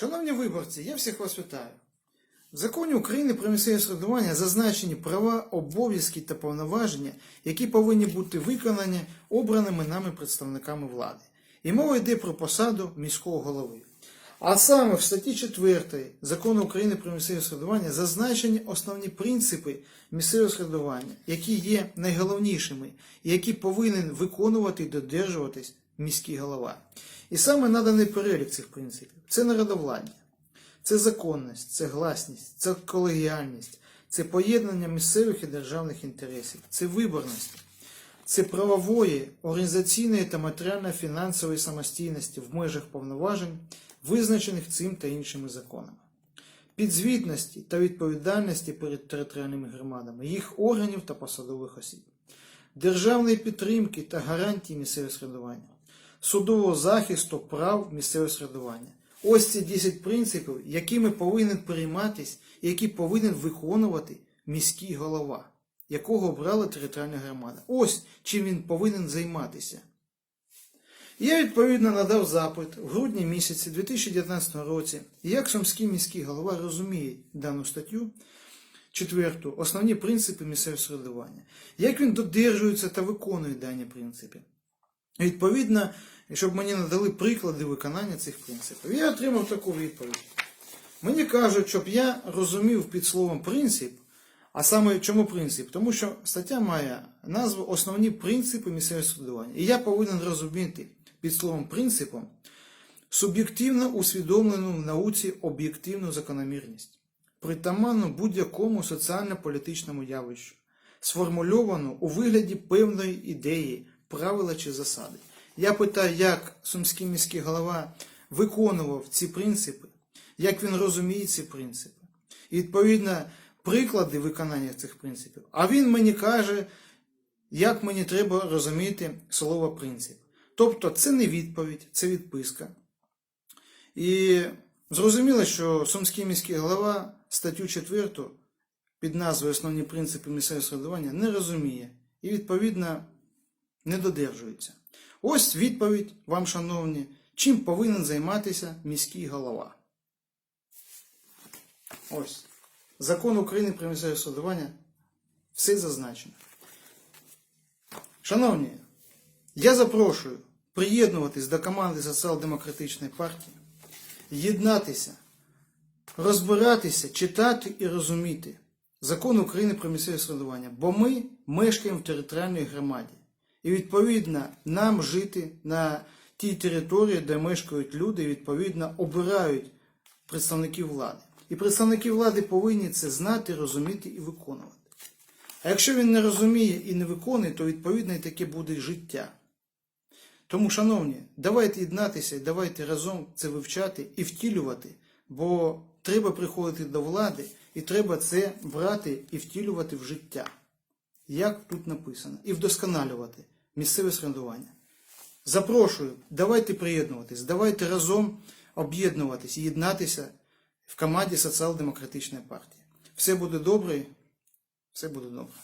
Шановні виборці, я всіх вас вітаю. В законі України про місцеве самоврядування зазначені права, обов'язки та повноваження, які повинні бути виконані обраними нами представниками влади. І мова йде про посаду міського голови. А саме в статті 4 закону України про місцеве самоврядування зазначені основні принципи місцевого самоврядування, які є найголовнішими і які повинен виконувати і додержуватись міський голова. І саме наданий перелік цих принципів це народовладдя, це законність, це гласність, це колегіальність, це поєднання місцевих і державних інтересів, це виборність, це правової, організаційної та матеріально-фінансової самостійності в межах повноважень, визначених цим та іншими законами, підзвітності та відповідальності перед територіальними громадами, їх органів та посадових осіб, державної підтримки та гарантії місцевого середування, судового захисту прав місцевого середування. Ось ці 10 принципів, якими повинен перейматись і які повинен виконувати міський голова, якого обрала територіальна громада. Ось чим він повинен займатися. Я відповідно надав запит в грудні місяці 2019 році, як Сумський міський голова розуміє дану статтю четверту, основні принципи місцевого середування, як він додержується та виконує дані принципи. Відповідно, щоб мені надали приклади виконання цих принципів. Я отримав таку відповідь. Мені кажуть, щоб я розумів під словом принцип, а саме чому принцип? Тому що стаття має назву Основні принципи місцевого самоврядування. І я повинен розуміти під словом принципом суб'єктивно усвідомлену в науці об'єктивну закономірність, притаманну будь-якому соціально-політичному явищу, сформульовану у вигляді певної ідеї, правила чи засади. Я питаю, як сумський міський голова виконував ці принципи, як він розуміє ці принципи. І відповідно приклади виконання цих принципів. А він мені каже, як мені треба розуміти слово принцип. Тобто це не відповідь, це відписка. І зрозуміло, що Сумський міський голова статтю 4 під назвою Основні принципи місцевого самоврядування не розуміє і, відповідно, не додержується. Ось відповідь вам, шановні, чим повинен займатися міський голова. Ось. Закон України про місцеве самоврядування все зазначено. Шановні, я запрошую приєднуватись до команди Соціал-демократичної партії, єднатися, розбиратися, читати і розуміти закон України про місцеве самоврядування, бо ми мешкаємо в територіальній громаді. І відповідно нам жити на тій території, де мешкають люди, і відповідно обирають представників влади. І представники влади повинні це знати, розуміти і виконувати. А якщо він не розуміє і не виконує, то відповідно і таке буде життя. Тому, шановні, давайте єднатися і давайте разом це вивчати і втілювати, бо треба приходити до влади і треба це брати і втілювати в життя. Як тут написано, і вдосконалювати місцеве самоврядування. Запрошую, давайте приєднуватись, давайте разом об'єднуватись, єднатися в команді Соціал-демократичної партії. Все буде добре, все буде добре.